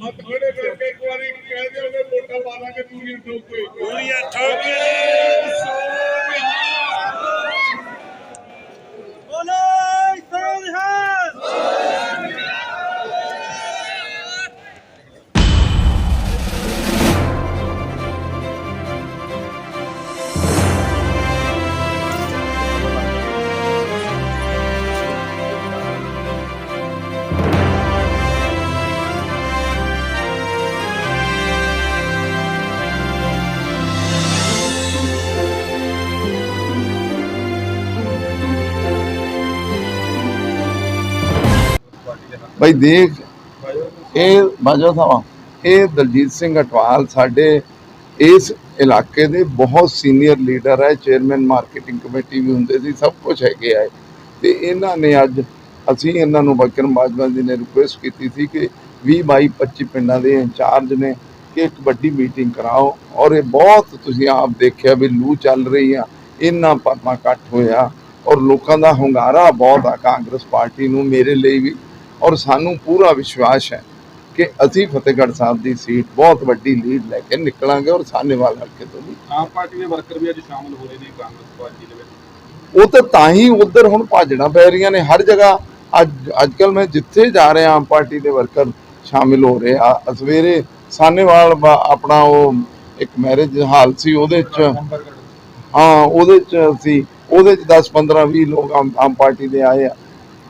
ਹੱਥ ਖੜੇ ਕਰਕੇ ਇੱਕ ਵਾਰੀ ਕਹਿ ਦਿਓ ਕਿ ਵੋਟਾਂ ਪਾ ਦਾਂਗੇ ਪੂਰੀ ਠੋਕੇ ਪੂਰੀਆਂ ਠੋਕੇ ਬੋਲੇ ਭਾਈ ਦੇਖ, ਇਹ ਬਾਜਾ ਸਾਹਿਬ, ਇਹ ਦਲਜੀਤ ਸਿੰਘ ਅਟਵਾਲ ਸਾਡੇ ਇਸ ਇਲਾਕੇ ਦੇ ਬਹੁਤ ਸੀਨੀਅਰ ਲੀਡਰ ਹੈ ਚੇਅਰਮੈਨ ਮਾਰਕੀਟਿੰਗ ਕਮੇਟੀ ਵੀ ਹੁੰਦੇ ਸੀ, ਸਭ ਕੁਝ ਹੈਗੇ ਆ ਇਹ। ਤੇ ਇਹਨਾਂ ਨੇ ਅੱਜ ਅਸੀਂ ਇਹਨਾਂ ਨੂੰ ਬਕਰਮ ਬਾਜਵਾ ਜੀ ਨੇ ਰਿਕੁਐਸਟ ਕੀਤੀ ਸੀ ਕਿ 20 ਬਾਈ 25 ਪਿੰਡਾਂ ਦੇ ਇੰਚਾਰਜ ਨੇ ਕਿ ਇੱਕ ਵੱਡੀ ਮੀਟਿੰਗ ਕਰਾਓ ਔਰ ਇਹ ਬਹੁਤ ਤੁਸੀਂ ਆਪ ਦੇਖਿਆ ਵੀ ਲੂ ਚੱਲ ਰਹੀ ਆ ਇੰਨਾ ਪਰਮਾ ਇਕੱਠ ਹੋਇਆ ਔਰ ਲੋਕਾਂ ਦਾ ਹੁੰਗਾਰਾ ਬਹੁਤ ਆ, ਕਾਂਗਰਸ ਪਾਰਟੀ ਨੂੰ ਮੇਰੇ ਲਈ ਵੀ ਔਰ ਸਾਨੂੰ ਪੂਰਾ ਵਿਸ਼ਵਾਸ ਹੈ ਕਿ ਅਸੀਂ ਫਤਿਹਗੜ੍ਹ ਸਾਹਿਬ ਦੀ ਸੀਟ ਬਹੁਤ ਵੱਡੀ ਲੀਡ ਲੈ ਕੇ ਨਿਕਲਾਂਗੇ ਔਰ ਸਾਹਨੇਵਾਲ ਹਲਕੇ ਤੋਂ ਵੀ। ਆਮ ਪਾਰਟੀ ਦੇ ਵਰਕਰ ਵੀ ਅੱਜ ਸ਼ਾਮਲ ਹੋ ਰਹੇ ਨੇ ਕਾਂਗਰਸ ਪਾਰਟੀ ਦੇ ਵਿੱਚ। ਉਹ ਤਾਂ ਤਾਂ ਹੀ ਉਧਰ ਹੁਣ ਭਾਜਣਾ ਪੈ ਰਹੀਆਂ ਨੇ। ਹਰ ਜਗ੍ਹਾ ਅੱਜ ਅੱਜ ਕੱਲ ਮੈਂ ਜਿੱਥੇ ਜਾ ਰਿਹਾ ਆਮ ਪਾਰਟੀ ਦੇ ਵਰਕਰ ਸ਼ਾਮਿਲ ਹੋ ਰਹੇ ਆ। ਸਵੇਰੇ ਸਾਹਨੇਵਾਲ ਬ- ਆਪਣਾ ਉਹ ਇੱਕ ਮੈਰਿਜ ਹਾਲ ਸੀ ਉਹਦੇ ਚ ਹਾਂ ਉਹਦੇ ਚ ਸੀ ਉਹਦੇ ਚ 10 15 20 ਲੋਕ ਆਮ ਆਮ ਪਾਰਟੀ ਦੇ ਆਏ ਆ।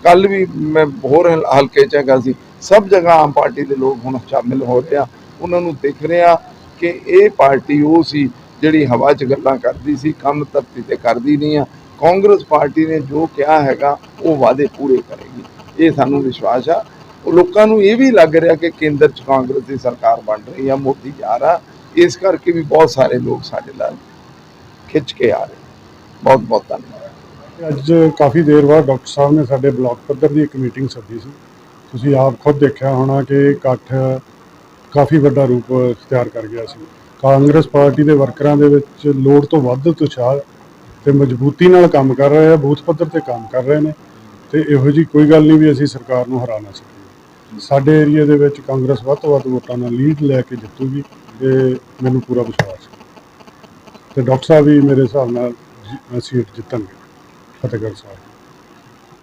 ਕੱਲ ਵੀ ਮੈਂ ਹੋਰ ਹਲ- ਹਲਕੇ ਚ ਹੈਗਾ ਸੀ। ਸਭ ਜਗ੍ਹਾ ਆਮ ਪਾਰਟੀ ਦੇ ਲੋਕ ਹੁਣ ਸ਼ਾਮਿਲ ਹੋ ਰਹੇ ਆ। ਉਹਨਾਂ ਨੂੰ ਦਿਖ ਰਿਹਾ ਕਿ ਇਹ ਪਾਰਟੀ ਉਹ ਸੀ ਜਿਹੜੀ ਹਵਾ 'ਚ ਗੱਲਾਂ ਕਰਦੀ ਸੀ, ਕੰਮ ਧਰਤੀ ਤੇ ਕਰਦੀ ਨਹੀਂ ਆ। ਕਾਂਗਰਸ ਪਾਰਟੀ ਨੇ ਜੋ ਕਿਹਾ ਹੈਗਾ, ਉਹ ਵਾਅਦੇ ਪੂਰੇ ਕਰੇਗੀ। ਇਹ ਸਾਨੂੰ ਵਿਸ਼ਵਾਸ ਆ। ਲੋਕਾਂ ਨੂੰ ਇਹ ਵੀ ਲੱਗ ਰਿਹਾ ਕਿ ਕੇਂਦਰ 'ਚ ਕਾਂਗਰਸ ਦੀ ਸਰਕਾਰ ਬਣ ਰਹੀ ਆ, ਮੋਦੀ ਜਾ ਰਿਹਾ। ਇਸ ਕਰਕੇ ਵੀ ਬਹੁਤ ਸਾਰੇ ਲੋਕ ਸਾਡੇ ਨਾਲ ਖਿੱਚ ਕੇ ਆ ਰਹੇ। ਬਹੁਤ ਬਹੁਤ ਧੰਨਵਾਦ। ਅੱਜ ਕਾਫੀ ਦੇਰ ਬਾਅਦ ਡਾਕਟਰ ਸਾਹਿਬ ਨੇ ਸਾਡੇ ਬਲਾਕ ਪੱਧਰ ਦੀ ਇੱਕ ਮੀਟਿੰਗ ਸੱਦੀ ਸੀ। ਤੁਸੀਂ ਆਪ ਖੁਦ ਦੇਖਿਆ ਹੋਣਾ ਕਿ ਇਕੱਠ ਕਾਫੀ ਵੱਡਾ ਰੂਪ ਅਖਤਿਆਰ ਕਰ ਗਿਆ ਸੀ। ਕਾਂਗਰਸ ਪਾਰਟੀ ਦੇ ਵਰਕਰਾਂ ਦੇ ਵਿੱਚ ਲੋੜ ਤੋਂ ਵੱਧ ਉਤਸ਼ਾਹ ਤੇ ਮਜ਼ਬੂਤੀ ਨਾਲ ਕੰਮ ਕਰ ਰਹੇ ਆ, ਬੂਥ ਪੱਧਰ ਤੇ ਕੰਮ ਕਰ ਰਹੇ ਨੇ ਤੇ ਇਹੋ ਜੀ ਕੋਈ ਗੱਲ ਨਹੀਂ ਵੀ ਅਸੀਂ ਸਰਕਾਰ ਨੂੰ ਹਰਾ ਨਾ ਸਕੀਏ। ਸਾਡੇ ਏਰੀਆ ਦੇ ਵਿੱਚ ਕਾਂਗਰਸ ਵੱਧ ਤੋਂ ਵੱਧ ਵੋਟਾਂ ਨਾਲ ਲੀਡ ਲੈ ਕੇ ਜਿੱਤੂਗੀ ਇਹ ਮੈਨੂੰ ਪੂਰਾ ਵਿਸ਼ਵਾਸ ਹੈ। ਤੇ ਡਾਕਟਰ ਸਾਹਿਬ ਵੀ ਮੇਰੇ ਹਿਸਾਬ ਨਾਲ ਸੀਟ ਜਿੱਤਣਗੇ। ਫਤਿਹਗੜ੍ਹ ਸਾਹਿਬ।